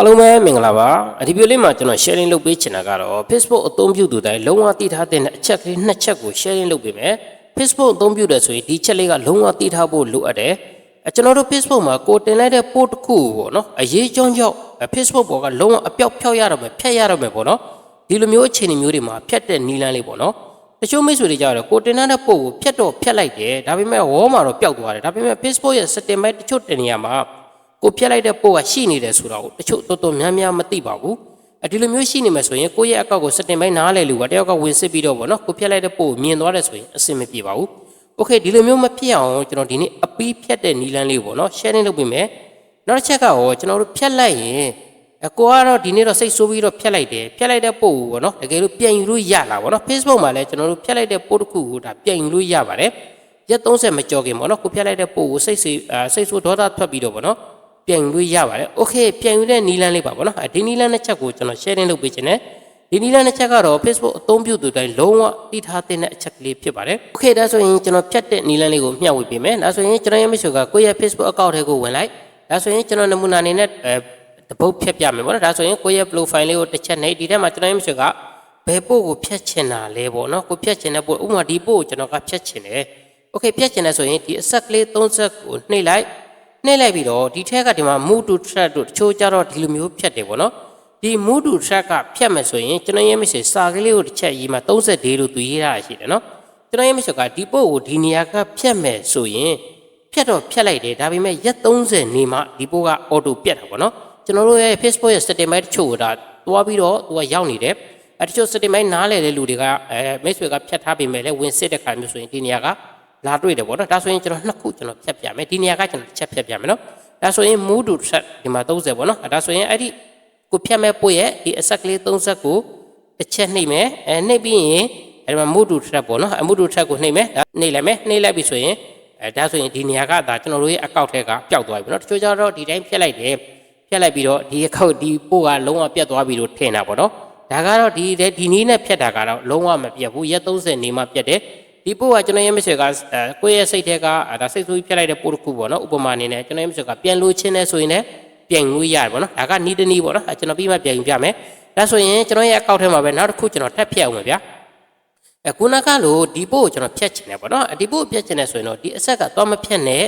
အားလုံးပဲမင်္ဂလာပါအဒီဗီဒီယိုလေးမှာကျွန်တော် sharing လုပ်ပေးချင်တာကတော့ Facebook အသုံးပြုသူတိုင်းလုံးဝသိထားတဲ့အချက်ကလေးနှစ်ချက်ကို sharing လုပ်ပေးမယ် Facebook အသုံးပြုတယ်ဆိုရင်ဒီချက်လေးကလုံးဝသိထားဖို့လိုအပ်တယ်အကျွန်တော်တို့ Facebook မှာကိုတင်လိုက်တဲ့ post တစ်ခုကိုပေါ့နော်အရေးကြောင်းကြောင့် Facebook ပေါ်ကလုံးဝအပြောက်ဖြောက်ရတော့မယ်ဖြတ်ရတော့မယ်ပေါ့နော်ဒီလိုမျိုးအခြေအနေမျိုးတွေမှာဖြတ်တဲ့နီလန်းလေးပေါ့နော်တချို့မိတ်ဆွေတွေကြတော့ကိုတင်တဲ့ပို့ကိုဖြတ်တော့ဖြတ်လိုက်တယ်ဒါပေမဲ့ဝေါ်မှာတော့ပျောက်သွားတယ်ဒါပေမဲ့ Facebook ရဲ့ setting မဲ့တချို့တနေရာမှာ ကိုဖြတ်လိုက်တဲ့ပို့ကရှိနေတယ်ဆိုတော့တချို့တော်တော်များများမသိပါဘူးအဒီလိုမျိုးရှိနေမှာဆိုရင်ကိုယ့်ရဲ့အကောင့်ကို setting မဲ့နားလဲလို့ကတယောက်ကဝင်စစ်ပြီးတော့ဗောနော်ကိုဖြတ်လိုက်တဲ့ပို့ကိုမြင်သွားတယ်ဆိုရင်အဆင်မပြေပါဘူး Okay ဒီလိုမျိုးမဖြစ်အောင်ကျွန်တော်ဒီနေ့အပီးဖြတ်တဲ့နီလန်းလေးပေါ့နော် sharing လုပ်ပေးမယ်နောက်တစ်ချက်ကရောကျွန်တော်တို့ဖြတ်လိုက်ရင်အကိုကတော့ဒီနေ့တော့စိတ်ဆိုးပြီးတော့ဖြတ်လိုက်တယ်ဖြတ်လိုက်တဲ့ပို့ကိုပေါ့နော်တကယ်လို့ပြန်ယူလို့ရလာပေါ့နော် Facebook မှာလည်းကျွန်တော်တို့ဖြတ်လိုက်တဲ့ပို့တစ်ခုကိုဒါပြန်ယူလို့ရပါတယ်ရက်30မကြော်ခင်ပေါ့နော်ကိုဖြတ်လိုက်တဲ့ပို့ကိုစိတ်စိတ်အာစိတ်ဆိုးဒေါသထွက်ပြီးတော့ပေါ့နော် ပြန်ယူလို့ရပါတယ်။ Okay ပြန်ယူတဲ့နီလန်းလေးပါဗောနော်။ဒီနီလန်းတစ်ချက်ကိုကျွန်တော် sharing လုပ်ပေးခြင်းနဲ့ဒီနီလန်းတစ်ချက်ကတော့ Facebook အသုံးပြုသူတိုင်းလုံးဝသိထားတဲ့အချက်ကလေးဖြစ်ပါတယ်။ Okay ဒါဆိုရင်ကျွန်တော်ဖြတ်တဲ့နီလန်းလေးကိုမျှဝေပေးမယ်။ဒါဆိုရင်ကျွန်တော်ရဲ့ mission ကကိုယ့်ရဲ့ Facebook account ထဲကိုဝင်လိုက်။ဒါဆိုရင်ကျွန်တော်နမူနာအနေနဲ့တပုတ်ဖြတ်ပြမယ်ဗောနော်။ဒါဆိုရင်ကိုယ့်ရဲ့ profile လေးကိုတစ်ချက်နဲ့ဒီထဲမှာကျွန်တော်ရဲ့ mission ကဘယ်ပို့ကိုဖြတ်ချင်တာလဲဗောနော်။ကိုဖြတ်ချင်တဲ့ပို့ဥပမာဒီပို့ကိုကျွန်တော်ကဖြတ်ချင်တယ်။ Okay ဖြတ်ချင်တယ်ဆိုရင်ဒီအဆက်ကလေး30ကိုနှိပ်လိုက်။ နှိပ်လိုက်ပြီးတော့ဒီထက်ကဒီမှာ move to track တို့တချို့ကြတော့ဒီလိုမျိုးဖြတ်တယ်ပေါ့နော်ဒီ move to track ကဖြတ်မယ်ဆိုရင်ကျွန်တော်ရဲ့မရှိစာကလေးကိုတစ်ချက်ရေးမှာ30လို့သူရေးထားရှိတယ်နော်ကျွန်တော်ရဲ့မရှိကဒီပို့ကိုဒီနေရာကဖြတ်မယ်ဆိုရင်ဖြတ်တော့ဖြတ်လိုက်တယ်ဒါပေမဲ့ရက်30နေမှဒီပို့ကအော်တိုပြတ်တာပေါ့နော်ကျွန်တော်တို့ရဲ့ Facebook ရဲ့ setting တချို့ကဒါတွားပြီးတော့သူကရောက်နေတယ်အဲတချို့ setting နားလဲတဲ့လူတွေကအဲမိတ်ဆွေကဖြတ်ထားပေမဲ့လည်းဝင်စစ်တဲ့ခါမျိုးဆိုရင်ဒီနေရာက လာတွေ့တယ်ပေါ့နော်ဒါဆိုရင်ကျွန်တော်နှစ်ခုကျွန်တော်ဖြတ်ပြမယ်ဒီနေရာကကျွန်တော်ချက်ဖြတ်ပြမယ်နော်ဒါဆိုရင် move to track ဒီမှာ30ပေါ့နော်ဒါဆိုရင်အဲ့ဒီကိုဖြတ်မဲ့ပို့ရဲ့ဒီအဆက်ကလေး30ကိုတစ်ချက်နှိပ်မယ်အဲနှိပ်ပြီးရင်အဲ့ဒီမှာ move to track ပေါ့နော် move to track ကိုနှိပ်မယ်နှိပ်လိုက်မယ်နှိပ်လိုက်ပြီဆိုရင်အဲဒါဆိုရင်ဒီနေရာကဒါကျွန်တော်တို့ရဲ့အကောက်ထဲကပျောက်သွားပြီနော်တချို့ကြတော့ဒီတိုင်းဖြတ်လိုက်တယ်ဖြတ်လိုက်ပြီးတော့ဒီအကောက်ဒီပို့ကလုံးဝပြတ်သွားပြီလို့ထင်တာပေါ့နော်ဒါကတော့ဒီဒီနည်းနဲ့ဖြတ်တာကတော့လုံးဝမပြတ်ဘူးရက်30နေမှပြတ်တယ် ဒီပို့ကကျွန်တော်ရဲ့မဆွေကအဲကိုယ့်ရဲ့စိတ်ထဲကဒါစိတ်ဆိုးဖြတ်လိုက်တဲ့ပို့တစ်ခုပေါ့နော်ဥပမာအနေနဲ့ကျွန်တော်ရဲ့မဆွေကပြန်လို့ချင်းနေဆိုရင်လည်းပြန်လို့ရတယ်ပေါ့နော်ဒါကနီးတနည်းပေါ့နော်အဲကျွန်တော်ပြီးမှပြန်ပြမယ်ဒါဆိုရင်ကျွန်တော်ရဲ့အကောက်ထဲမှာပဲနောက်တစ်ခုကျွန်တော်ထပ်ဖြတ်အောင်ပါဗျာအခုနကလို့ဒီပို့ကိုကျွန်တော်ဖြတ်ချင်တယ်ပေါ့နော်ဒီပို့ကိုဖြတ်ချင်တယ်ဆိုရင်တော့ဒီအဆက်ကသွားမဖြတ်နဲ့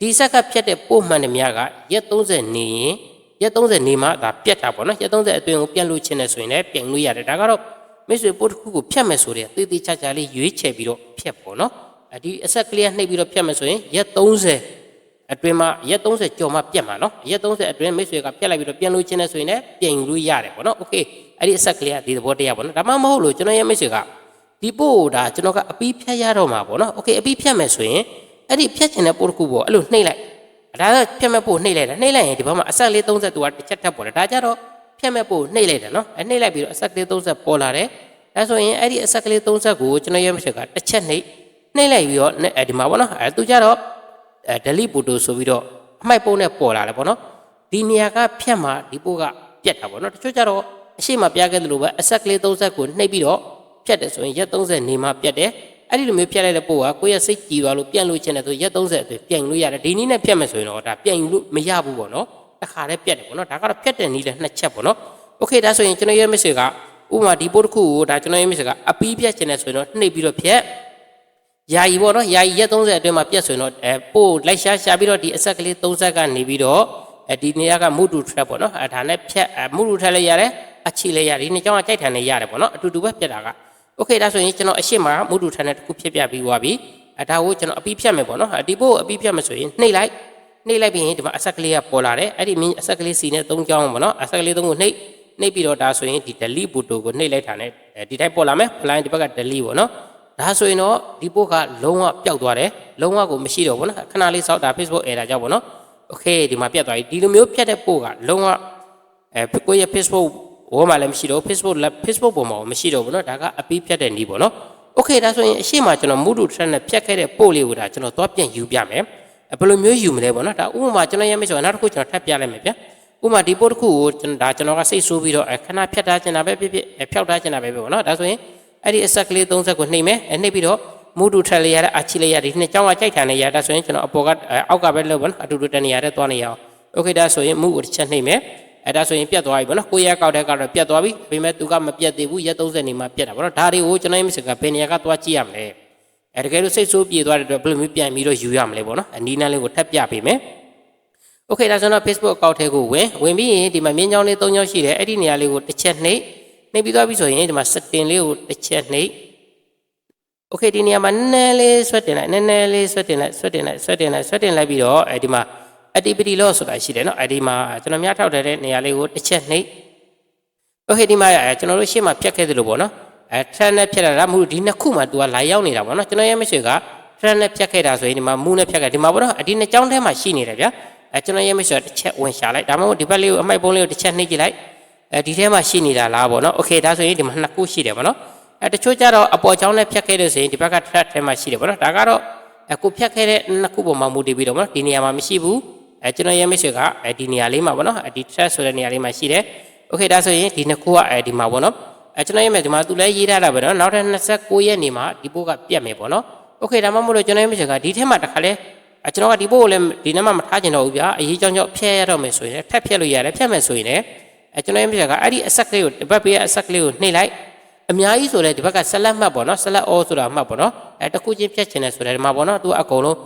ဒီဆက်ကဖြတ်တဲ့ပို့မှန်တယ်များကရက်30နေရင်ရက်30နေမှဒါပြတ်တာပေါ့နော်ရက်30အတွင်းကိုပြန်လို့ချင်တယ်ဆိုရင်လည်းပြန်လို့ရတယ်ဒါကတော့ မိတ်ဆွေပို့တစ်ခုကိုဖြတ်မယ်ဆိုတဲ့တေးသေးချာချာလေးရွေးချယ်ပြီးတော့ဖြတ်ပေါ့နော်အဒီအဆက်ကလေးကနှိပ်ပြီးတော့ဖြတ်မယ်ဆိုရင်ရက်30အတွင်းမှာရက်30ကျော်မှပြတ်မှာနော်ရက်30အတွင်းမိတ်ဆွေကဖြတ်လိုက်ပြီးတော့ပြန်လို့ချင်တယ်ဆိုရင်လည်းပြန်ယူလို့ရတယ်ပေါ့နော်โอเคအဲ့ဒီအဆက်ကလေးကဒီသဘောတရားပေါ့နော်ဒါမှမဟုတ်လို့ကျွန်တော်ရဲ့မိတ်ဆွေက ဒီပို့ဒါကျွန်တော်ကအပီးဖြတ်ရတော့မှာပေါ့နော်โอเคအပီးဖြတ်မယ်ဆိုရင်အဲ့ဒီဖြတ်ချင်တဲ့ပို့တစ်ခုပေါ့အဲ့လိုနှိမ့်လိုက်ဒါကဖြတ်မဲ့ပို့နှိမ့်လိုက်တာနှိမ့်လိုက်ရင်ဒီဘက်မှာအဆက်လေး30သူကတစ်ချက်ထပ်ပေါ်တယ်ဒါကြတော့ ဖြတ်မဲ့ပို့နှိမ့်လိုက်တယ်နော်အဲ့နှိမ့်လိုက်ပြီးတော့အဆက်ကလေး30ပေါ်လာတယ်အဲဆိုရင်အဲ့ဒီအဆက်ကလေး30ကိုကျွန်တော်ရဲ့မရှိကတစ်ချက်နှိမ့်နှိမ့်လိုက်ပြီးတော့အဲဒီမှာပေါ့နော်အဲသူကြတော့အဲ delete photo ဆိုပြီးတော့အမိုက်ပုံးနဲ့ပေါ်လာတယ်ပေါ့နော်ဒီနေရာကဖြတ်မှာဒီပို့ကပြတ်တာပေါ့နော်တချို့ကြတော့အရှိမပြခဲ့တယ်လို့ပဲအဆက်ကလေး30ကိုနှိမ့်ပြီးတော့ပြတ်တယ်ဆိုရင်ရက်30နေမှပြတ်တယ်အဲ့ဒီလိုမျိုးပြတ်လိုက်တဲ့ပို့ကကိုယ့်ရဲ့စိတ်ကြည်သွားလို့ပြန်လို့ချင်တယ်ဆိုရက်30အတွင်းပြန်လို့ရတယ်ဒီနည်းနဲ့ပြတ်မယ်ဆိုရင်တော့ဒါပြန်ယူလို့မရဘူးပေါ့နော် တခါတည်းပြတ်တယ်ပေါ့နော်ဒါကတော့ပြတ်တဲ့နည်းနဲ့နှစ်ချက်ပေါ့နော်โอเคဒါဆိုရင်ကျွန်တော်ရဲ့မစ်ဆွေကဥပမာဒီပို့တစ်ခုကိုဒါကျွန်တော်ရဲ့မစ်ဆွေကအပီးပြတ်ချင်တယ်ဆိုရင်တော့နှိပ်ပြီးတော့ဖြတ်ယာယီပေါ့နော်ယာယီရက်30အတွင်းမှာပြတ်ဆိုရင်တော့အဲပို့လိုက်ရှားရှားပြီးတော့ဒီအဆက်ကလေး30ကနေပြီးတော့အဲဒီနေရာကမူတူ trap ပေါ့နော်အဲဒါနဲ့ဖြတ်မူတူ trap လည်းရတယ်အချီလည်းရတယ်ဒီနှစ်ကြောင်းကကြိုက်ထန်လည်းရတယ်ပေါ့နော်အတူတူပဲပြတ်တာက โอเคဒါဆိုရင်ကျွန်တော်အရှိမမုဒ္ဒထန်တဲ့တစ်ခုဖြစ်ပြပြီးသွားပြီအဲဒါကိုကျွန်တော်အပြီးဖြတ်မယ်ပေါ့နော်ဒီဘို့အပြီးဖြတ်မယ်ဆိုရင်နှိပ်လိုက် နှိပ်လိုက်ပြီးရင်ဒီမှာအဆက်ကလေးကပေါ်လာတယ်အဲ့ဒီမင်းအဆက်ကလေးစီနဲ့၃ကြောင်းပေါ့နော်အဆက်ကလေး၃ခုနှိပ်နှိပ်ပြီးတော့ဒါဆိုရင်ဒီ delete button ကိုနှိပ်လိုက်တာနဲ့ဒီတိုင်းပေါ်လာမယ် client ဒီဘက်က delete ပေါ့နော်ဒါဆိုရင်တော့ဒီပို့ကလုံးဝပျောက်သွားတယ်လုံးဝကိုမရှိတော့ဘူးနော်ခဏလေးစောက်တာ Facebook error ကြောင့်ပေါ့နော် okay ဒီမှာပြတ်သွားပြီဒီလိုမျိုးဖြတ်တဲ့ပို့ကလုံးဝအဲကိုယ့်ရဲ့ Facebook ဝေါ်မှာလည်းမရှိတော့ Facebook Facebook ပေါ်မှာမရှိတော့ဘူးနော်ဒါကအပြီးဖြတ်တဲ့နည်းပေါ့နော် okay ဒါဆိုရင်အရှိမကျွန်တော် Moodle Trend နဲ့ဖြတ်ခဲ့တဲ့ပို့လေးကိုဒါကျွန်တော်သွားပြန်ယူပြမယ် ဘယ်လိုမျိုးယူမလဲပေါ့เนาะဒါဥပမာကျွန်တော်ရမယ်ဆိုတော့နောက်တစ်ခုကျွန်တော်ထပ်ပြလိုက်မယ်ဗျာဥပမာဒီပို့တစ်ခုကိုကျွန်တော်ဒါကျွန်တော်ကစိတ်ဆိုးပြီးတော့ခဏဖြတ်ထားချင်တာပဲဖြစ်ဖြစ်ဖြောက်ထားချင်တာပဲပေါ့เนาะဒါဆိုရင်အဲ့ဒီအဆက်ကလေး30ကိုနှိမ့်မယ်နှိမ့်ပြီးတော့ mood to trend လေးရတဲ့အချီလေးရဒီနှစ်ကြောင်းကကြိုက်ထန်နေရဒါဆိုရင်ကျွန်တော်အပေါ်ကအောက်ကပဲလို့ပေါ့เนาะအတူတူတနေရတဲ့သွားနေရအောင်โอเคဒါဆိုရင် mood ကိုတစ်ချက်နှိမ့်မယ် အဲဒါဆိုရင်ပြတ်သွားပြီပေါ့နော်ကိုရက်ကောက်တဲ့ကတော့ပြတ်သွားပြီဒါပေမဲ့သူကမပြတ်သေးဘူးရက်30နေမှပြတ်တာပေါ့နော်ဒါတွေကိုကျွန်တော်ရဲ့မစကဘယ်နေရာကသွားကြည့်ရမလဲ အဲတကယ်လို့စိတ်ဆိုးပြေသွားတဲ့အတွက်ဘယ်လိုမျိုးပြန်ပြီးတော့ယူရမလဲပေါ့နော်အနီးနားလေးကိုထပ်ပြပေးမယ် โอเคဒါဆိုတော့ Facebook account ထဲကိုဝင်ဝင်ပြီးရင်ဒီမှာမြင်းချောင်းလေး၃ချောင်းရှိတယ်အဲ့ဒီနေရာလေးကိုတစ်ချက်နှိပ်နှိပ်ပြီးသွားပြီဆိုရင်ဒီမှာ setting လေးကိုတစ်ချက်နှိပ်โอเคဒီနေရာမှာနည်းနည်းလေးဆွတ်တင်လိုက်နည်းနည်းလေးဆွတ်တင်လိုက်ဆွတ်တင်လိုက်ဆွတ်တင်လိုက်ဆွတ်တင်လိုက်ပြီးတော့အဲဒီမှာ activity loss ဆိုတာရှိတယ်เนาะအဲဒီမှာကျွန်တော်များထောက်ထားတဲ့နေရာလေးကိုတစ်ချက်နှိပ်โอเคဒီမှာအဲကျွန်တော်တို့ရှေ့မှာဖြတ်ခဲ့သလိုပေါ့နော် အဲ trend နဲ့ဖြတ်တာဒါမှမဟုတ်ဒီနှစ်ခုမှာ तू ကလာရောက်နေတာပေါ့နော်ကျွန်တော်ရဲ့မရှိက trend နဲ့ဖြတ်ခဲ့တာဆိုရင်ဒီမှာ move နဲ့ဖြတ်ခဲ့ဒီမှာပေါ့နော်ဒီနှစ်ကြောင်းထဲမှာရှိနေတယ်ဗျာအဲကျွန်တော်ရဲ့မရှိကတစ်ချက်ဝင်ရှာလိုက်ဒါမှမဟုတ်ဒီဘက်လေးကိုအမိုက်ပုံးလေးကိုတစ်ချက်နှိပ်ကြည့်လိုက်အဲဒီထဲမှာရှိနေတာလားပေါ့နော်โอเคဒါဆိုရင်ဒီမှာနှစ်ခုရှိတယ်ပေါ့နော်အဲတချို့ကြတော့အပေါ်ကြောင်းနဲ့ဖြတ်ခဲ့လို့ဆိုရင်ဒီဘက်က track ထဲမှာရှိတယ်ပေါ့နော်ဒါကတော့အခုဖြတ်ခဲ့တဲ့နှစ်ခုပေါ်မှာမူတည်ပြီးတော့ပေါ့နော်ဒီနေရာမှာမရှိဘူးအဲကျွန်တော်ရဲ့မရှိကအဲဒီနေရာလေးမှာပေါ့နော်ဒီ track ဆိုတဲ့နေရာလေးမှာရှိတယ်โอเคဒါဆိုရင်ဒီနှစ်ခုကအဲဒီမှာပေါ့နော် အဲကျွန်တော်ရဲ့မြဒီမှာသူလည်းရေးထားတာပဲနော်နောက်ထပ်29ရက်နေမှာဒီပို့ကပြတ်မယ်ပေါ့နော်โอเคဒါမှမဟုတ်လို့ကျွန်တော်ရဲ့မြကဒီထဲမှာတစ်ခါလဲအဲကျွန်တော်ကဒီပို့ကိုလည်းဒီနေ့မှမထားကျင်တော့ဘူးဗျာအရေးကြောင်းကြောင့်ဖျက်ရတော့မယ်ဆိုရင်ထပ်ဖျက်လို့ရတယ်ဖျက်မယ်ဆိုရင်လည်းအဲကျွန်တော်ရဲ့မြကအဲ့ဒီအဆက်ကလေးကိုဒီဘက်ပေးအဆက်ကလေးကိုနှိပ်လိုက်အများကြီးဆိုလဲဒီဘက်ကဆက်လက်မှတ်ပေါ့နော်ဆက်လက်အောဆိုတာမှတ်ပေါ့နော်အဲတစ်ခုချင်းဖြတ်ချင်တယ်ဆိုတယ်ဒီမှာပေါ့နော်သူအကုန်လုံး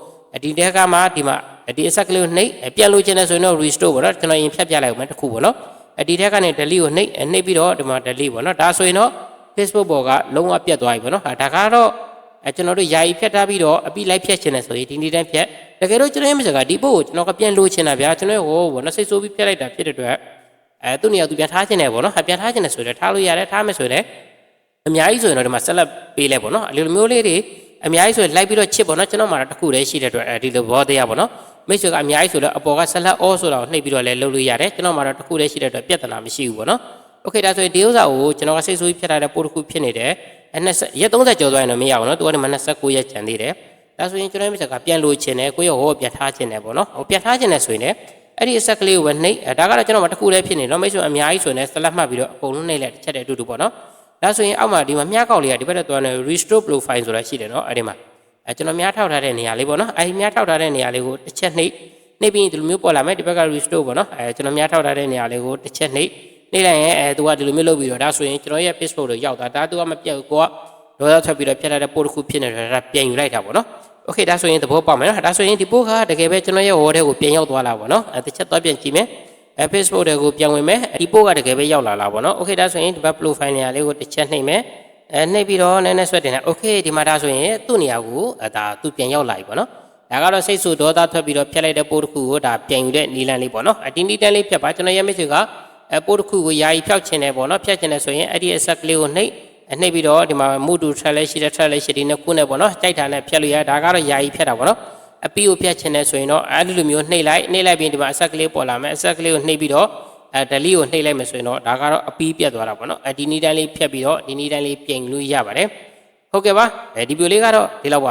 ဒီတဲကမှဒီမှာဒီအဆက်ကလေးကိုနှိပ်ပြန်လို့ချင်တယ်ဆိုရင်တော့ restore ပေါ့နော်ကျွန်တော်ရင်ဖြတ်ပြလိုက်အောင်မယ်တစ်ခုပေါ့နော် အဒီထက်ကနေ delete ကိုနှိပ်နှိပ်ပြီးတော့ဒီမှာ delete ပေါ့နော်ဒါဆိုရင်တော့ Facebook ပေါ်ကလုံးဝပြတ်သွားပြီပေါ့နော်ဟာဒါကတော့အဲကျွန်တော်တို့ယာယီဖြတ်ထားပြီးတော့အပိလိုက်ဖြတ်ချင်တယ်ဆိုရင်ဒီနေ့တန်းဖြတ်တကယ်လို့ကျွန်တော်ရဲ့မစကားဒီပို့ကိုကျွန်တော်ကပြန်လို့ချင်တာဗျာကျွန်တော်ဟိုဘောနော်စိတ်ဆိုးပြီးဖြတ်လိုက်တာဖြစ်တဲ့အတွက်အဲသူ့နေရာသူပြန်ထားချင်တယ်ပေါ့နော်ဟာပြန်ထားချင်တယ်ဆိုရင်ထားလို့ရတယ်ထားမယ်ဆိုရင်အများကြီးဆိုရင်တော့ဒီမှာဆက်လက်ပေးလိုက်ပေါ့နော်အလိုမျိုးလေးတွေအများကြီးဆိုရင်လိုက်ပြီးတော့ချစ်ပေါ့နော်ကျွန်တော်မှတော့တစ်ခုတည်းရှိတဲ့အတွက်အဲဒီလိုဘောတရားပေါ့နော် မိတ်ဆွေကအများကြီးဆိုတော့အပေါ်ကဆက်လက်အောဆိုတာကိုနှိပ်ပြီးတော့လည်းလုပ်လို့ရတယ်ကျွန်တော်မှတော့တစ်ခုတည်းရှိတဲ့အတွက်ပြဿနာမရှိဘူးပေါ့နော်โอเคဒါဆိုရင်ဒီဥစ္စာကိုကျွန်တော်ကစိတ်ဆိုးပြီးဖြတ်ထားတဲ့ပို့တစ်ခုဖြစ်နေတယ်အဲ20ရက်30ကျော်သွားရင်တော့မရဘူးနော်သူကဒီမှာ29ရက်ကျန်သေးတယ်ဒါဆိုရင်ကျွန်တော်မိတ်ဆွေကပြန်လို့ချင်တယ်ကိုရောဟောပြန်ထားချင်တယ်ပေါ့နော်ဟောပြန်ထားချင်တယ်ဆိုရင်လည်းအဲ့ဒီအဆက်ကလေးကိုပဲနှိပ်အဲဒါကတော့ကျွန်တော်မှတစ်ခုတည်းဖြစ်နေတော့မိတ်ဆွေအများကြီးဆိုရင်လည်းဆက်လက်မှတ်ပြီးတော့အကုန်လုံးနှိပ်လိုက်တစ်ချက်တည်းအတူတူပေါ့နော်ဒါဆိုရင်အောက်မှာဒီမှာမြားကောက်လေးကဒီဘက်တော့သွားနေ restore profile ဆိုတာရှိတယ်နော်အဲ့ဒီမှာ အဲကျွန်တော်မြားထောက်ထားတဲ့နေရာလေးပေါ့နော်အဲဒီမြားထောက်ထားတဲ့နေရာလေးကိုတစ်ချက်နှိပ်နှိပ်ပြီးဒီလိုမျိုးပေါ်လာမယ်ဒီဘက်က restore ပေါ့နော်အဲကျွန်တော်မြားထောက်ထားတဲ့နေရာလေးကိုတစ်ချက်နှိပ်နှိပ်လိုက်ရင်အဲသူကဒီလိုမျိုးလုပ်ပြီးတော့ဒါဆိုရင်ကျွန်တော်ရဲ့ Facebook ကိုရောက်တာဒါသူကမပြတ်ဘူးကိုကဒေါသထွက်ပြီးတော့ဖြတ်ထားတဲ့ပို့တစ်ခုဖြစ်နေတယ်ဒါပြန်ယူလိုက်တာပေါ့နော်โอเคဒါဆိုရင်သဘောပေါက်မယ်နော်ဒါဆိုရင်ဒီပို့ကတကယ်ပဲကျွန်တော်ရဲ့ wall ထဲကိုပြန်ရောက်သွားလာပေါ့နော်အဲတစ်ချက်သွားပြန်ကြည့်မယ်အဲ Facebook တွေကိုပြန်ဝင်မယ်ဒီပို့ကတကယ်ပဲရောက်လာလားပေါ့နော်โอเคဒါဆိုရင်ဒီဘက် profile နေရာလေးကိုတစ်ချက်နှိပ်မယ် အဲနှိပ်ပြီးတော့နည်းနည်းဆွဲတင်လိုက်โอเคဒီမှာဒါဆိုရင်သူ့နေရာကိုအဲဒါသူပြန်ရောက်လာပြီပေါ့နော်ဒါကတော့စိတ်ဆူဒေါသထွက်ပြီးတော့ဖြတ်လိုက်တဲ့ပို့တစ်ခုကိုဒါပြန်ယူတဲ့နီလန်လေးပေါ့နော်အတင်းတီတန်းလေးဖြတ်ပါကျွန်တော်ရဲ့ message ကအပို့တစ်ခုကိုယာယီဖြောက်ချင်တယ်ပေါ့နော်ဖြတ်ချင်တယ်ဆိုရင်အဲ့ဒီအဆက်ကလေးကိုနှိပ်နှိပ်ပြီးတော့ဒီမှာမူတူ track လေးရှိတဲ့ track လေးရှိဒီနှစ်ခုနဲ့ပေါ့နော်ကြိုက်တာနဲ့ဖြတ်လို့ရဒါကတော့ယာယီဖြတ်တာပေါ့နော်အပီကိုဖြတ်ချင်တယ်ဆိုရင်တော့အဲ့ဒီလိုမျိုးနှိပ်လိုက်နှိပ်လိုက်ပြီးဒီမှာအဆက်ကလေးပေါ်လာမယ်အဆက်ကလေးကိုနှိပ်ပြီးတော့ အဲဒလီကိုနှိပ်လိုက်မယ်ဆိုရင်တော့ဒါကတော့အပီးပြတ်သွားတာပေါ့နော်အဲဒီနီးတိုင်းလေးဖြတ်ပြီးတော့ဒီနီးတိုင်းလေးပြင်လို့ရပါတယ်ဟုတ်ကဲ့ပါအဲဒီဗီဒီယိုလေးကတော့ဒီလောက်ပါပဲ